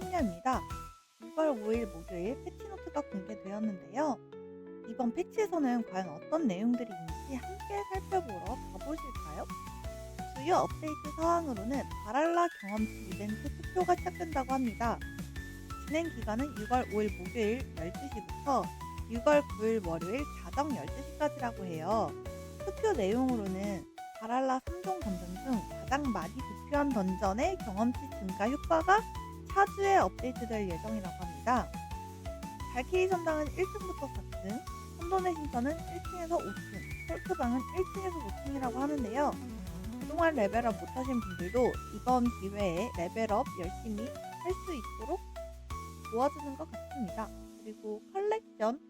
템녀입니다. 6월 5일 목요일 패치노트가 공개되었는데요. 이번 패치에서는 과연 어떤 내용들이 있는지 함께 살펴보러 가보실까요? 주요 업데이트 사항으로는 바랄라 경험치 이벤트 투표가 시작된다고 합니다. 진행 기간은 6월 5일 목요일 12시부터 6월 9일 월요일 자정 12시까지라고 해요. 투표 내용으로는 바랄라 3종 던전 중 가장 많이 득표한 던전의 경험치 증가 효과가 차주에 업데이트될 예정이라고 합니다. 발키리 전당은 1층부터 4층, 혼돈의 신선은 1층에서 5층, 헐크방은 1층에서 5층이라고 하는데요. 그동안 레벨업 못하신 분들도 이번 기회에 레벨업 열심히 할 수 있도록 도와주는 것 같습니다. 그리고 컬렉션,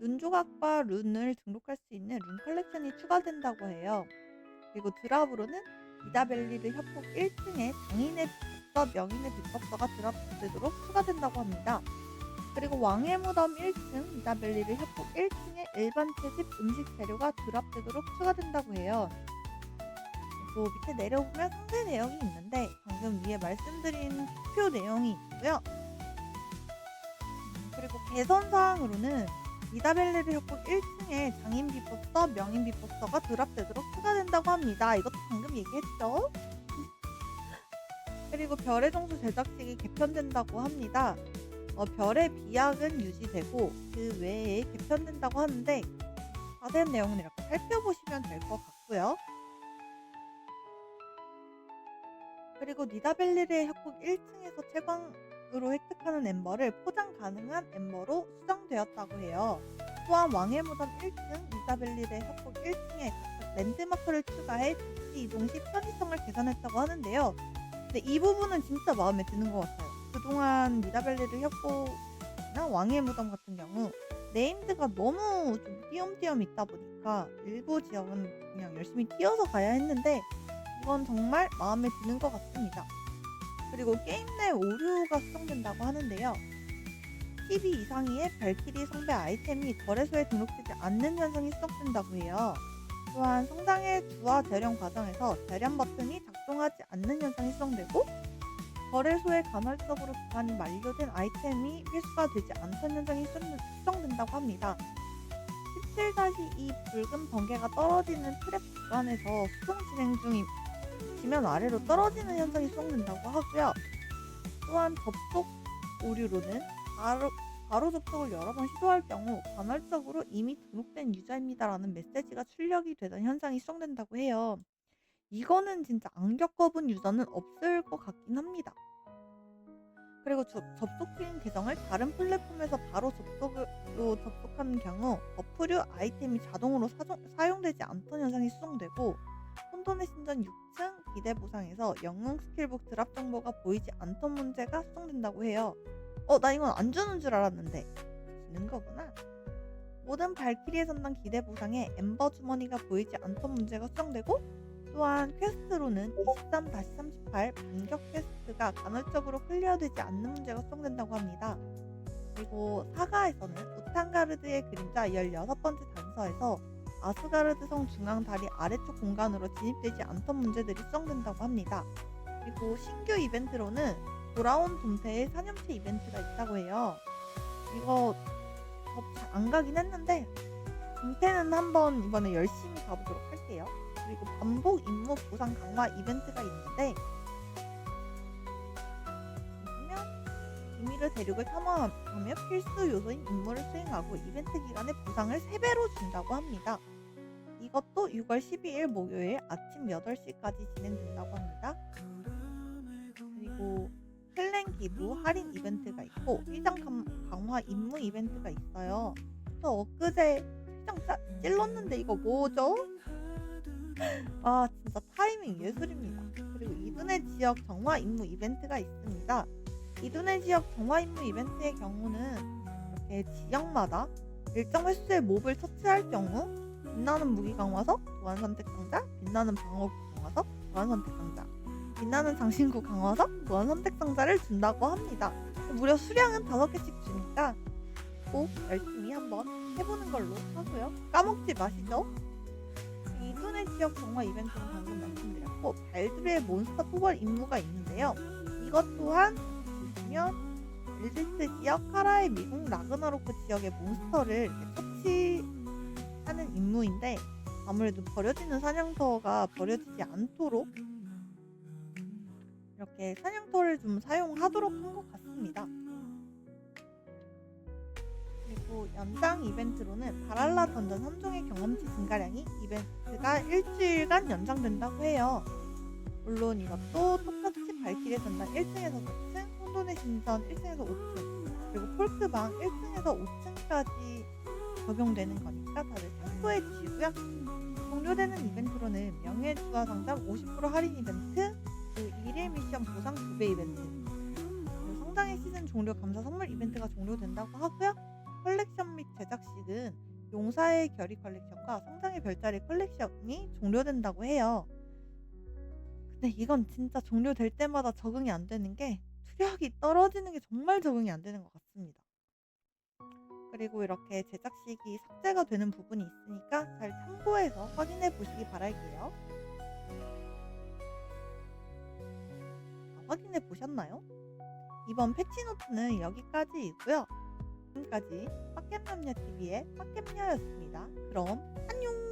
룬 조각과 룬을 등록할 수 있는 룬 컬렉션이 추가된다고 해요. 그리고 드랍으로는 이다벨리르 협곡 1층에 장인의 비법서, 명인의 비법서가 드랍되도록 추가된다고 합니다. 그리고 왕의 무덤 1층, 이다벨리르 협곡 1층에 일반 채집 음식 재료가 드랍되도록 추가된다고 해요. 그리고 밑에 내려보면 상세 내용이 있는데 방금 위에 말씀드린 투표 내용이 있고요. 음, 그리고 개선 사항으로는 이다벨리르 협곡 1층에 장인 비법서, 명인 비법서가 드랍되도록 추가된다고 합니다. 이것도 방금 얘기했죠. 그리고 별의 종수 제작식이 개편된다고 합니다. 어, 별의 비약은 유지되고 그 외에 개편된다고 하는데 자세한 내용은 이렇게 살펴보시면 될 것 같고요. 그리고 니다벨리르의 협곡 1층에서 채광으로 획득하는 엠버를 포장 가능한 엠버로 수정되었다고 해요. 또한 왕의 무덤 1층, 니다벨리르의 협곡 1층에 각각 랜드마크를 추가해 이동 시 편의성을 개선했다고 하는데요. 근데 이 부분은 진짜 마음에 드는 것 같아요. 그동안 니다벨리르 협곡이나 왕의 무덤 같은 경우 네임드가 너무 좀 띄엄띄엄 있다 보니까 일부 지역은 그냥 열심히 뛰어서 가야 했는데 이건 정말 마음에 드는 것 같습니다. 그리고 게임 내 오류가 수정된다고 하는데요. TV 이상의 발키리 성배 아이템이 거래소에 등록되지 않는 현상이 수정된다고 해요. 또한 성장의 주화 재련 과정에서 재련 버튼이 작동하지 않는 현상이 수정되고 거래소에 간헐적으로 기간이 만료된 아이템이 회수가 되지 않던 현상이 수정- 수정된다고 합니다. 17-2 붉은 번개가 떨어지는 트랩 구간에서 수송 진행 중인 지면 아래로 떨어지는 현상이 수정된다고 하고요. 또한 접속 오류로는 바로, 바로 접속을 여러 번 시도할 경우 간헐적으로 이미 등록된 유저입니다라는 메시지가 출력이 되던 현상이 수정된다고 해요. 이거는 진짜 안 겪어본 유저는 없을 것 같긴 합니다. 그리고 저- 접속 중인 계정을 다른 플랫폼에서 바로 접속으로 접속하는 경우 버프류 아이템이 자동으로 사종- 사용 되지 않던 현상이 수정되고 혼돈의 신전 6층 기대 보상에서 영웅 스킬북 드랍 정보가 보이지 않던 문제가 수정된다고 해요. 어, 나 이건 안 주는 줄 알았는데 주는 거구나. 모든 발키리의 선당 기대 보상에 엠버 주머니가 보이지 않던 문제가 수정되고 또한 퀘스트로는 23-38 반격 퀘스트가 간헐적으로 클리어되지 않는 문제가 수정된다고 합니다. 그리고 사가에서는 우탄가르드의 그림자 16번째 단서에서 아스가르드 성 중앙 다리 아래쪽 공간으로 진입되지 않던 문제들이 수정된다고 합니다. 그리고 신규 이벤트로는 돌아온 돔태의 사념체 이벤트가 있다고 해요. 이거 저안 가긴 했는데 돔태는 한번 이번에 열심히 가보도록 할게요. 그리고 반복 임무 보상 강화 이벤트가 있는데 보면 비밀의 대륙을 탐험하며 필수 요소인 임무를 수행하고 이벤트 기간에 보상을 3배로 준다고 합니다. 이것도 6월 12일 목요일 아침 8시까지 진행된다고 합니다. 그리고 클랜 기부 할인 이벤트가 있고 감- 강화 임무 이벤트가 있어요. 저 엊그제 짜- 찔렀는데 이거 뭐죠? 아 진짜 타이밍 예술입니다. 그리고 이둔의 지역 정화 임무 이벤트가 있습니다. 이둔의 지역 정화 임무 이벤트의 경우는 이렇게 지역마다 일정 횟수의 몹을 처치할 경우 빛나는 무기 강화석, 도안 선택 상자, 빛나는 방어구 강화석, 도안 선택 상자, 빛나는 장신구 강화석, 도안 선택 상자를 준다고 합니다. 무려 수량은 다섯 개씩 주니까 꼭 열심히 한번 해보는 걸로 하고요. 까먹지 마시죠. 이둔의 지역 정화 이벤트는 방금 말씀드렸고 발드의 몬스터 포벌 임무가 있는데요. 이것 또한 보시면 알릴트 지역 카라의 미국 라그나로크 지역의 몬스터를 처치하는 임무인데 아무래도 버려지는 사냥터가 버려지지 않도록 이렇게 사냥터를 좀 사용하도록 한 것 같습니다. 그리고 연장 이벤트로는 바랄라 던전 3종의 경험치 증가량이 이벤트가 일주일간 연장된다고 해요. 물론 이것도 똑같이 발키리 전당 1층에서 4층, 혼돈의 신전 1층에서 5층, 그리고 폴크방 1층에서 5층까지 적용되는 거니까 다들 참고해 주시고요. 종료되는 이벤트로는 명예 주화 상점 50% 할인 이벤트, 그 1일 미션 보상 2배 이벤트, 그리고 성장의 시즌 종료 감사 선물 이벤트가 종료된다고 하고요. 컬렉션 및 제작식은 용사의 결의 컬렉션과 성장의 별자리 컬렉션이 종료된다고 해요. 근데 이건 진짜 종료될 때마다 적응이 안 되는 게 투력이 떨어지는 게 정말 적응이 안 되는 것 같습니다. 그리고 이렇게 제작식이 삭제가 되는 부분이 있으니까 잘 참고해서 확인해 보시기 바랄게요. 확인해 보셨나요? 이번 패치노트는 여기까지이고요. 지금까지 빡겜남녀TV의 빡겜녀였습니다. 그럼 안녕!